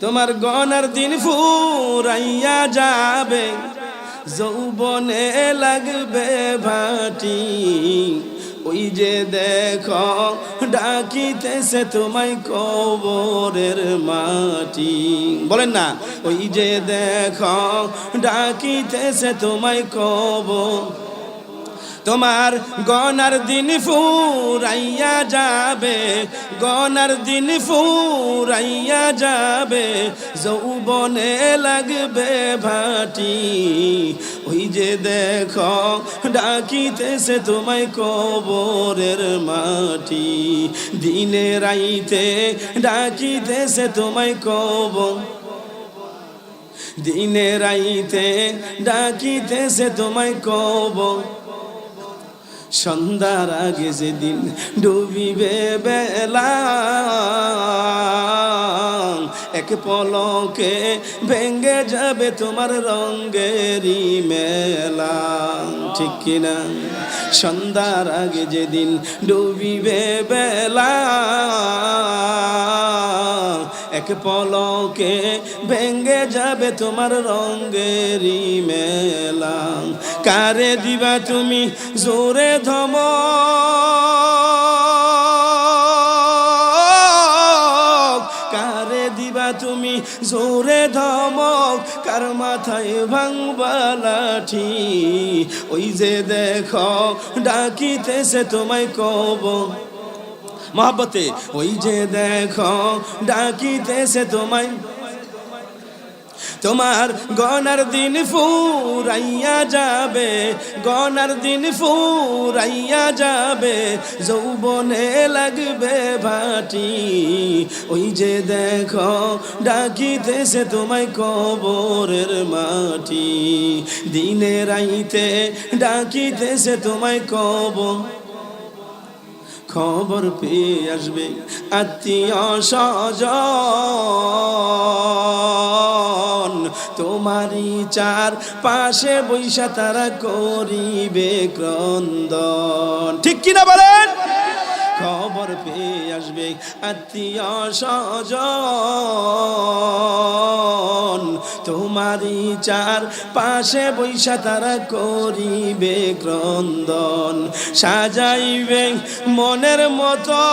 তোমার গনার দিন ফুরাইয়া যাবে, যৌবনে লাগবে ভাটি। ওই যে দেখো, ডাকিতেছে তোমায় কবরের মাটি। বলেন না, ওই যে দেখো, ডাকিতেছে তোমায় কবর তোমার গনার দিন ফুরাইয়া যাবে, গনার দিন ফুরাইয়া যাবে, যৌবনে লাগবে ভাটি। ওই যে দেখো, ডাকিতেছে তোমায় কবরের মাটি। দিনে রাইতে ডাকিতেছে তোমায় কবর। দিনে রাইতে ডাকিতেছে তোমায় কবর। সন্ধ্যার আগে যেদিন ডুবিবে বেলা, এক পলকে ভেঙ্গে যাবে তোমার রঙ্গেরই মেলা। ঠিক কিনা? সন্ধ্যার আগে যেদিন ডুবিবে বেলা এক পলকে ভেঙ্গে যাবে তোমার রঙ্গেরই মেলা। কারে দিবা তুমি জোরে ধম। কারে দিবা তুমি জোরে ধমক কার মাথায় ভাঙবা লাঠি? ওই যে দেখো, ডাকিতেছে তোমায় কব মহাব্বতে। ওই যে দেখো, ডাকিতেছে তোমায়। তোমার গনার দিন ফুরাইয়া যাবে গনার দিন ফুরাইয়া যাবে, যৌবনে লাগবে ভাটি। ওই যে দেখো, ডাকিতেছে তোমায় কবরের মাটি। দিনে রাইতে ডাকিতেছে তোমায় কবর। খবর পেয়ে আসবে আত্মীয় স্বজন। তোমারই চার পাশে বৈশা তারা করিবে ক্রন্দন। ঠিক কিনা বলেন? খবর পেয়ে আসবে আত্মীয় স্বজন। তোমারই চার পাশে বৈশা তারা করিবে ক্রন্দন সাজাইবে মনের মতো।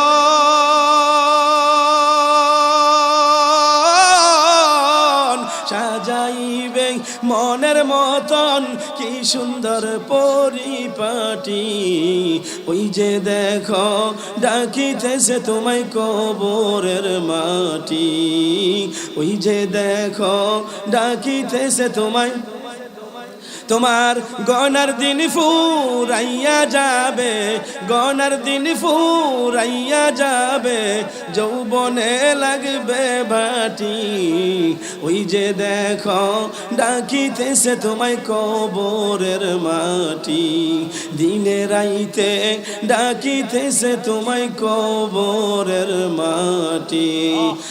মনের মতন, কি সুন্দর পরিপাটি। ওই যে দেখো, ডাকিতেছে তোমায় কবরের মাটি। ওই যে দেখো, ডাকিতেছে তোমায় তোমার গনার দিন ফুরাইয়া যাবে গনার দিন ফুরাইয়া যাবে, যৌবনে লাগবে বাটি ওই যে দেখো, ডাকিতেছে তোমায় কবরের মাটি। দিনে রাইতে ডাকিতেছে তোমায় কবরের মাটি।